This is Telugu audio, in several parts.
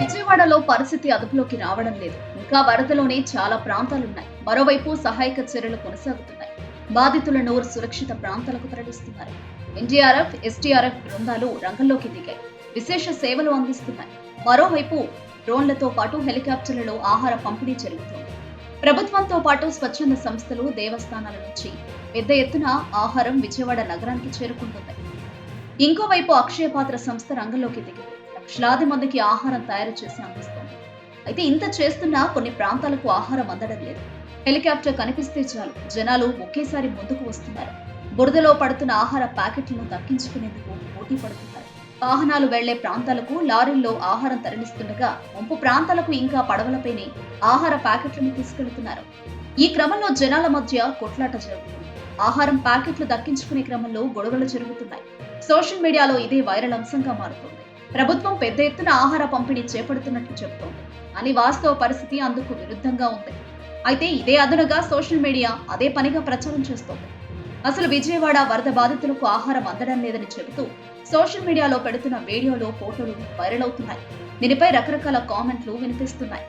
విజయవాడలో పరిస్థితి అదుపులోకి రావడం లేదు. ఇంకా వరదలోనే చాలా ప్రాంతాలున్నాయి. మరోవైపు సహాయక చర్యలు కొనసాగుతున్నాయి. బాధితులను సురక్షిత ప్రాంతాలకు తరలిస్తున్నారు. ఎన్డీఆర్ఎఫ్ ఎస్టీఆర్ఎఫ్ బృందాలు రంగంలోకి దిగాయి. విశేష సేవలు అందిస్తున్నాయి. మరోవైపు డ్రోన్లతో పాటు హెలికాప్టర్లలో ఆహార పంపిణీ జరుగుతోంది. ప్రభుత్వంతో పాటు స్వచ్ఛంద సంస్థలు దేవస్థానాల నుంచి పెద్ద ఎత్తున ఆహారం విజయవాడ నగరానికి చేరుకుంటుంది. ఇంకోవైపు అక్షయపాత్ర సంస్థ రంగంలోకి దిగి లక్షలాది మందికి ఆహారం తయారు చేసి అందిస్తోంది అయితే ఇంత చేస్తున్నా కొన్ని ప్రాంతాలకు ఆహారం అందడం లేదు. హెలికాప్టర్ కనిపిస్తే చాలు. జనాలు ఒకేసారి ముందుకు వస్తున్నారు. బురదలో పడుతున్న ఆహార ప్యాకెట్లను దక్కించుకునేందుకు పోటీ పడుతున్నారు. వాహనాలు వెళ్ళే ప్రాంతాలకు లారీల్లో ఆహారం తరలిస్తుండగా ముంపు ప్రాంతాలకు ఇంకా పడవలపైనే ఆహార ప్యాకెట్లను తీసుకెళ్తున్నారు. ఈ క్రమంలో జనాల మధ్య కొట్లాట జరుగుతుంది. ఆహారం ప్యాకెట్లు దక్కించుకునే క్రమంలో గొడవలు జరుగుతున్నాయి. సోషల్ మీడియాలో ఇదే వైరల్ అంశంగా మారుతోంది. ప్రభుత్వం పెద్ద ఎత్తున ఆహార పంపిణీ చేపడుతున్నట్లు చెబుతోంది. అని వాస్తవ పరిస్థితి అందుకు విరుద్ధంగా ఉంది. అయితే ఇదే అదనుగా సోషల్ మీడియా అదే పనిగా ప్రచారం చేస్తోంది. అసలు విజయవాడ వరద బాధితులకు ఆహారం అందడం లేదని చెబుతూ సోషల్ మీడియాలో పెడుతున్న వీడియోలు ఫోటోలు వైరల్ అవుతున్నాయి. దీనిపై రకరకాల కామెంట్లు వినిపిస్తున్నాయి.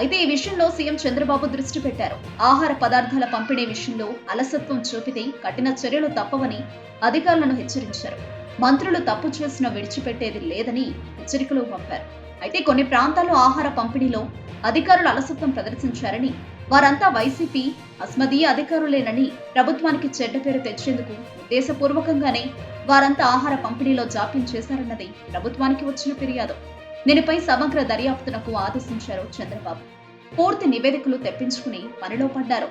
అయితే ఈ విషయంలో సీఎం చంద్రబాబు దృష్టి పెట్టారు. ఆహార పదార్థాల పంపిణీ విషయంలో అలసత్వం చూపితే కఠిన చర్యలు తప్పవని అధికారులను హెచ్చరించారు. మంత్రులు తప్పు చేసిన విడిచిపెట్టేది లేదని హెచ్చరికలు పంపారు. అయితే కొన్ని ప్రాంతాల్లో ఆహార పంపిణీలో అధికారులు అలసత్వం ప్రదర్శించారని వారంతా వైసీపీ అస్మదీయ అధికారులేనని ప్రభుత్వానికి చెడ్డ పేరు తెచ్చేందుకు ఉద్దేశపూర్వకంగానే వారంతా ఆహార పంపిణీలో జాప్యం చేశారన్నది ప్రభుత్వానికి వచ్చిన ఫిర్యాదు. దీనిపై సమగ్ర దర్యాప్తునకు ఆదేశించారు చంద్రబాబు. పూర్తి నివేదికలు తెప్పించుకుని పనిలో పడ్డారు.